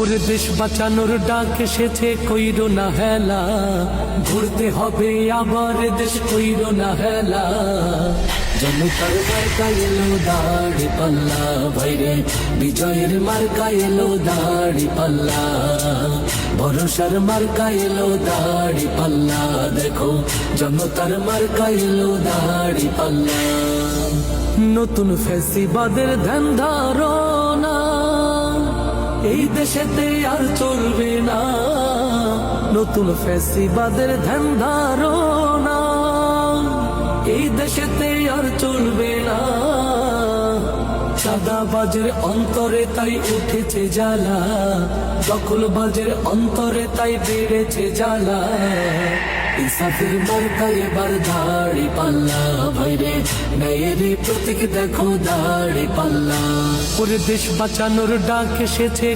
ওরে দেশ বাঁচানোর ডাক এসেছে কইর না হেলা। ঘুরতে হবে আবার দেশ কইর না হেলা। জনতার মার্কা এলো দাড়ি পাল্লা, ভাইরে বিজয়ের মার্কা এলো দাড়ি পাল্লা। ভরসার মার্কা এলো দাড়ি পাল্লা, দেখো জনতার মার্কা এলো দাড়ি পাল্লা। নতুন ফেসিবাদের ধ্যান ধারণা এই দেশেতে আর চলবে না। নতুন ফেসিবাদের ধ্যান ধারণা। এই দেশেতে আর চলবে না। সাদাবাজের অন্তরে তাই উঠেছে জ্বালা। দখলবাজের অন্তরে তাই বেড়েছে জ্বালা। ইসাফের মার্কা এবার দাড়ি পাল্লা। ভাইরে ন্যায়ের প্রতীক দেখো দাড়ি পাল্লা। ওরে দেশ বাঁচানোর ডাক এসেছে